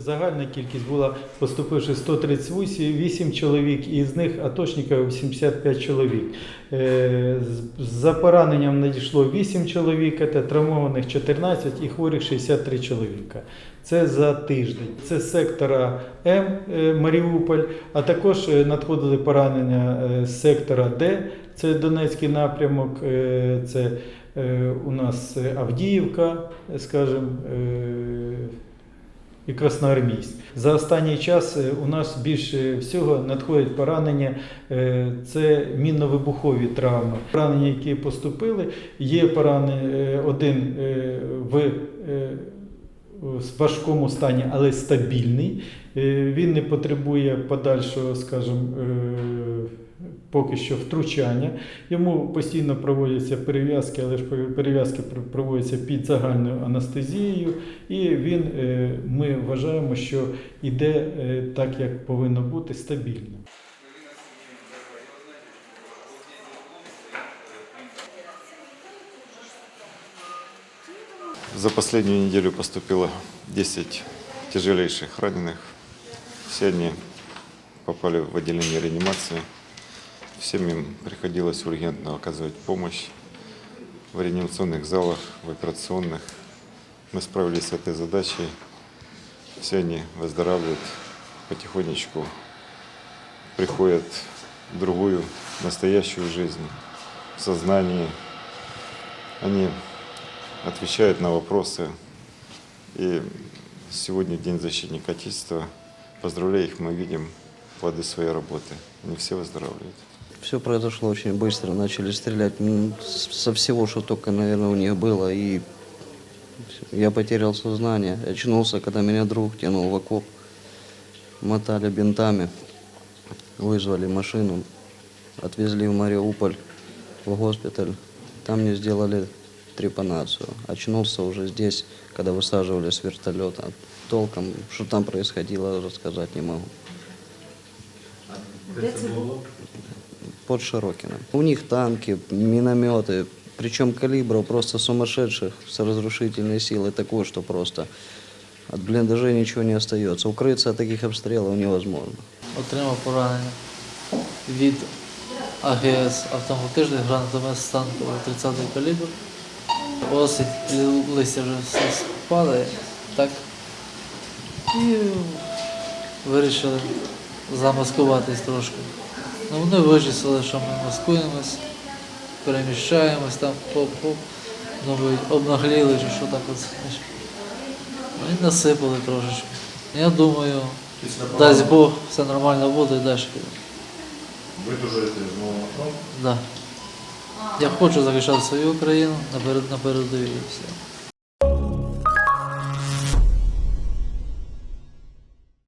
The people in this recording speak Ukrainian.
Загальна кількість була поступивши 138 чоловік, і з них атошників 85 чоловік. Е, За пораненням надійшло 8 чоловік, це травмованих 14 і хворих 63 чоловіка. Це за тиждень. Це з сектора М е, Маріуполь, а також е, надходили поранення е, з сектора Д, це Донецький напрямок, е, це е, у нас е, Авдіївка, скажімо, е, і Красноармійськ. За останній час е, у нас більше всього надходять поранення, е, це мінно-вибухові травми. Поранення, які поступили, є поранення е, один в в важкому стані, але стабільний. Він не потребує подальшого, скажімо, поки що втручання. Йому постійно проводяться перев'язки, але ж перев'язки проводяться під загальною анестезією, і він, е, ми вважаємо, що йде е, так, як повинно бути, стабільно. За последнюю неделю поступило 10 тяжелейших раненых. Все они попали в отделение реанимации. Всем им приходилось ургентно оказывать помощь в реанимационных залах, в операционных. Мы справились с этой задачей. Все они выздоравливают потихонечку, приходят в другую, настоящую жизнь, в сознании. Они отвечают на вопросы. И сегодня День защитника Отечества. Поздравляю их, мы видим плоды своей работы. Они все выздоравливают. Все произошло очень быстро, начали стрелять с- со всего, что только, наверное, у них было, и я потерял сознание. Очнулся, когда меня друг тянул в окоп, мотали бинтами, вызвали машину, отвезли в Мариуполь, в госпиталь. Там мне сделали трепанацию. Очнулся уже здесь, когда высаживали с вертолета. Толком, что там происходило, рассказать не могу. под Широкиным. У них танки, минометы, причем калибров просто сумасшедших, с разрушительной силой такой, что просто от блиндажей ничего не остается. Укрыться от таких обстрелов невозможно. отримав поранення від АГС автоматичний гранатомет станковий 30-й калібр. Осінь лі- листя вже все падає, так. І вирішили замаскуватись трошки. Ну, вони вичислили, що ми маскуємось, переміщаємось там, думають, обнагліли чи що так от. знаєш. Ну і насипали трошечки. Я думаю, дасть Бог, все нормально буде і далі піде. Ви дуже знову на фронт. Да. Я хочу захищати свою країну на перед- і все.